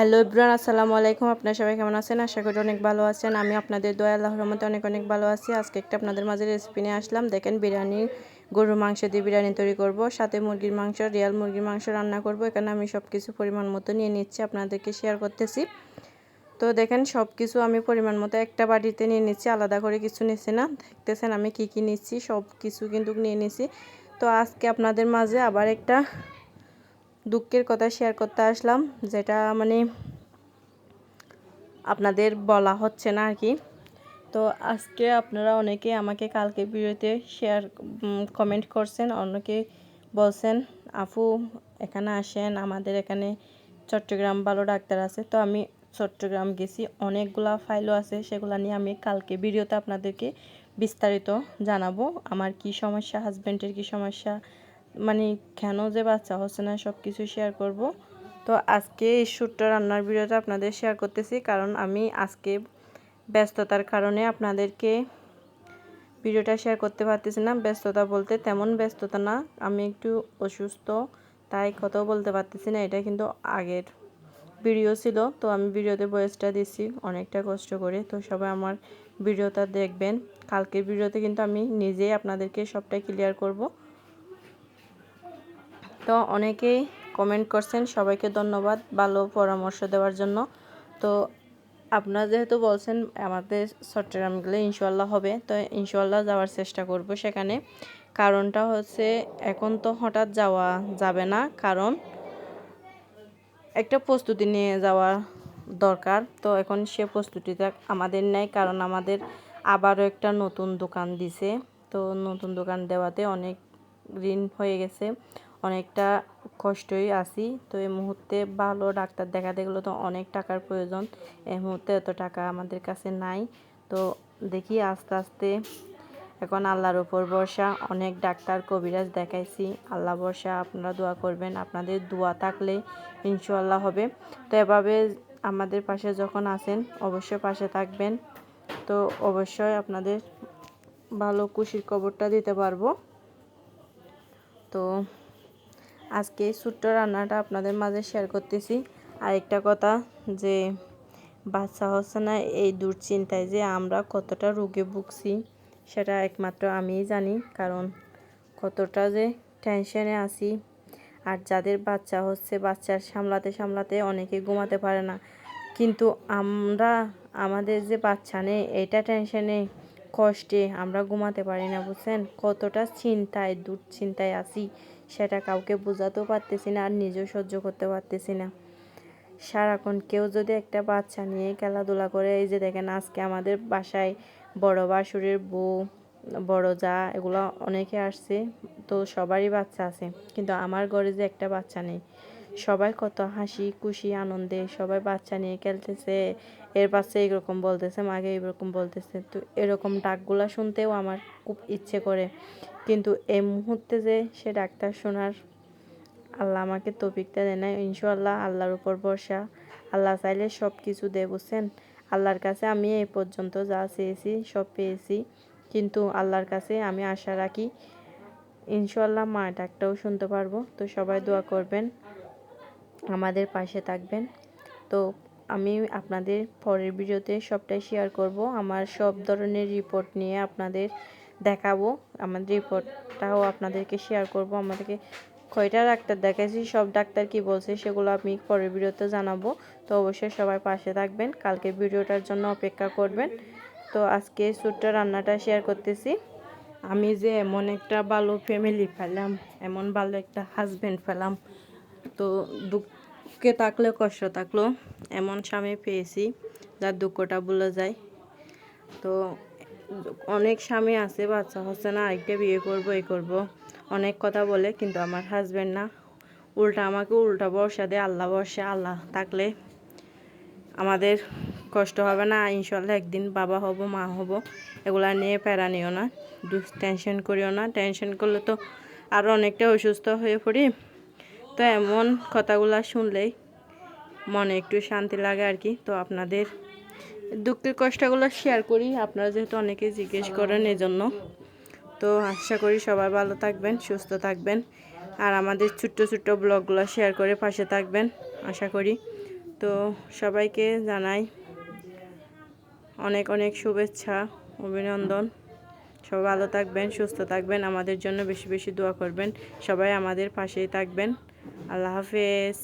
Hello Ibran আসসালামু আলাইকুম। আপনার সবাই কেমন আছেন? আশা করি অনেক ভালো আছেন। আমি আপনাদের দোয়া আল্লাহ রহমতে অনেক অনেক ভালো আছি। আজকে একটা আপনাদের মাঝে রেসিপি নিয়ে আসলাম। দেখেন, বিরিয়ানি, গরুর মাংস দিয়ে বিরিয়ানি তৈরি করব। সাথে মুরগির মাংস, রিয়াল মুরগির মাংস রান্না করব। এখানে আমি সব কিছু পরিমাণ মতো নিয়ে নিচ্ছি। আপনাদেরকে শেয়ার করতেছি। তো দেখেন সব কিছু আমি পরিমাণ মতো একটা বাটিতে নিয়ে নিচ্ছি। আলাদা করে কিছু নিচ্ছি না। দেখতেছেন আমি কি কি নিচ্ছি? সব কিছু কিন্তু নিয়ে নিচ্ছি তো আজকে আপনাদের মাঝে আবার একটা দুঃখের কথা শেয়ার করতে আসলাম, যেটা মানে আপনাদের বলা হচ্ছে না আর কি। তো আজকে আপনারা অনেকে আমাকে কালকে ভিডিওতে শেয়ার কমেন্ট করছেন, অনেকে বলছেন আফু এখানে আসেন, আমাদের এখানে চট্টগ্রাম ভালো ডাক্তার আছে। তো আমি চট্টগ্রাম গেছি, অনেকগুলা ফাইলও আছে, সেগুলো নিয়ে আমি কালকে ভিডিওতে আপনাদেরকে বিস্তারিত জানাব। আমার কি সমস্যা হাজব্যান্ডের কি সমস্যা মানে কেন যে বাচ্চা হচ্ছে না সব কিছু শেয়ার করব। তো আজকে এই শ্যুটটা রান্নার ভিডিওটা আপনাদের শেয়ার করতেছি, কারণ আমি আজকে ব্যস্ততার কারণে আপনাদেরকে ভিডিওটা শেয়ার করতে পারতেছি না। ব্যস্ততা বলতে তেমন ব্যস্ততা না, আমি একটু অসুস্থ, তাই কথাও বলতে পারতেছি না, এটা কিন্তু আগের ভিডিও ছিল। তো আমি ভিডিওতে বয়সটা দিচ্ছি অনেকটা কষ্ট করে, তো সবাই আমার ভিডিওটা দেখবেন। কালকের ভিডিওতে কিন্তু আমি নিজেই আপনাদেরকে সবটাই ক্লিয়ার করব। তো অনেকেই কমেন্ট করছেন, সবাইকে ধন্যবাদ ভালো পরামর্শ দেওয়ার জন্য। তো আপনারা যেহেতু বলছেন আমাদের চট্টগ্রাম গেলে ইনশাল্লাহ হবে, তো ইনশাল্লাহ যাওয়ার চেষ্টা করব সেখানে। কারণটা হচ্ছে এখন তো হঠাৎ যাওয়া যাবে না, কারণ একটা প্রস্তুতি নিয়ে যাওয়া দরকার। তো এখন সে প্রস্তুতিটা আমাদের নেই, কারণ আমাদের আবারও একটা নতুন দোকান দিছে। তো নতুন দোকান দেওয়াতে অনেক ঋণ হয়ে গেছে। অনেকটা কষ্টই আছি। তো এই মুহূর্তে ভালো ডাক্তার দেখাতে গেলে তো অনেক টাকার প্রয়োজন। এই মুহূর্তে এত টাকা আমাদের কাছে নাই। তো দেখি আস্তে আস্তে এখন আল্লাহর ওপর বর্ষা অনেক ডাক্তার কবিরাজ দেখাইছি। আল্লাহ বর্ষা আপনারা দোয়া করবেন। আপনাদের দোয়া থাকলে ইনশাল্লাহ হবে। তো এভাবে আমাদের পাশে যখন আসেন অবশ্যই পাশে থাকবেন। তো অবশ্যই আপনাদের ভালো খুশির খবরটা দিতে পারব। তো আজকে ছোট্ট রান্নাটা আপনাদের মাঝে শেয়ার করতেছি। আর একটা কথা যে বাচ্চা হচ্ছে না এই দুশ্চিন্তায় যে আমরা কতটা রোগে ভুগছি, সেটা একমাত্র আমিই জানি। কারণ কতটা যে টেনশনে আছি, আর যাদের বাচ্চা হচ্ছে বাচ্চার সামলাতে সামলাতে অনেকে ঘুমাতে পারে না। কিন্তু আমরা, আমাদের যে বাচ্চা নেই, এটা টেনশনে কষ্টে আমরা ঘুমাতে পারি না, বুঝছেন? কতটা চিন্তায়, দুশ্চিন্তায় আছি। সেটা কাউকে বোঝাতেও পারতেছি না আর নিজেও সহ্য করতে পারতেছি না। সারাক্ষণ কেউ যদি একটা বাচ্চা নিয়ে খেলাধুলা করে, এই যে দেখেন আজকে আমাদের বাসায় বড় বাসুরের বউ, বড় যা, এগুলো অনেকে আসছে, তো সবারই বাচ্চা আছে। কিন্তু আমার ঘরে যে একটা বাচ্চা নেই সবাই কত হাসি, খুশি, আনন্দে সবাই বাচ্চা নিয়ে খেলতেছে। এর পাশে এরকম বলতেছে, মাকে এরকম বলতেছে। তো এরকম ডাকগুলো শুনতেও আমার খুব ইচ্ছে করে। কিন্তু এই মুহূর্তে যে সে ডাক্তার শোনার আল্লাহ আমাকে তপিকটা দেয় না ইনশাল্লাহ আল্লাহর উপর ভরসা। আল্লাহ চাইলে সব কিছু দেয়, বুঝছেন? আল্লাহর কাছে আমি এই পর্যন্ত যা চেয়েছি, সব পেয়েছি। কিন্তু আল্লাহর কাছে আমি আশা রাখি ইনশাল্লাহ মা ডাকটাও শুনতে পারব। তো সবাই দোয়া করবেন। আমাদের পাশে থাকবেন। তো আমি আপনাদের পরের ভিডিওতে সবটাই শেয়ার করব। আমার সব ধরনের রিপোর্ট নিয়ে আপনাদের দেখাবো। আমাদের রিপোর্টটাও আপনাদেরকে শেয়ার করব। আমাদেরকে কয়টা ডাক্তার দেখাইছি, সব ডাক্তার কি বলছে সেগুলো আমি পরের ভিডিওতে জানাব। তো অবশ্যই সবাই পাশে থাকবেন। কালকে ভিডিওটার জন্য অপেক্ষা করবেন। তো আজকে ছোট্ট রান্নাটা শেয়ার করতেছি। আমি যে এমন একটা ভালো ফ্যামিলি পেলাম, এমন ভালো একটা হাজব্যান্ড পেলাম তো দুঃখে থাকলে কষ্ট থাকল এমন স্বামী পেয়েছি যার দুঃখটা বলে যায়। তো অনেক স্বামী আছে, বাচ্চা হচ্ছে না, আরেকটা বিয়ে করব এই করব। অনেক কথা বলে, কিন্তু আমার হাজব্যান্ড না। উল্টা আমাকে উল্টা বর্ষা দেয়, আল্লাহ বর্ষা আল্লাহ থাকলে আমাদের কষ্ট হবে না। ইনশাল্লাহ একদিন বাবা হব, মা হব, এগুলা নিয়ে প্যারা নিও না টেনশন করিও না। টেনশন করলে তো আরও অনেকটা অসুস্থ হয়ে পড়ি। তো এমন কথাগুলো শুনলেই মনে একটু শান্তি লাগে আর কি। তো আপনাদের দুঃখের কষ্টগুলো শেয়ার করি। আপনারা যেহেতু অনেকে জিজ্ঞেস করেন এজন্য। তো আশা করি সবাই ভালো থাকবেন, সুস্থ থাকবেন। আর আমাদের ছোট্ট ছোট্ট ব্লগগুলো শেয়ার করে পাশে থাকবেন, আশা করি। তো সবাইকে জানাই অনেক অনেক শুভেচ্ছা, অভিনন্দন। সবাই ভালো থাকবেন, সুস্থ থাকবেন। আমাদের জন্য বেশি বেশি দোয়া করবেন। সবাই আমাদের পাশেই থাকবেন। আল্লাহ হাফেজ।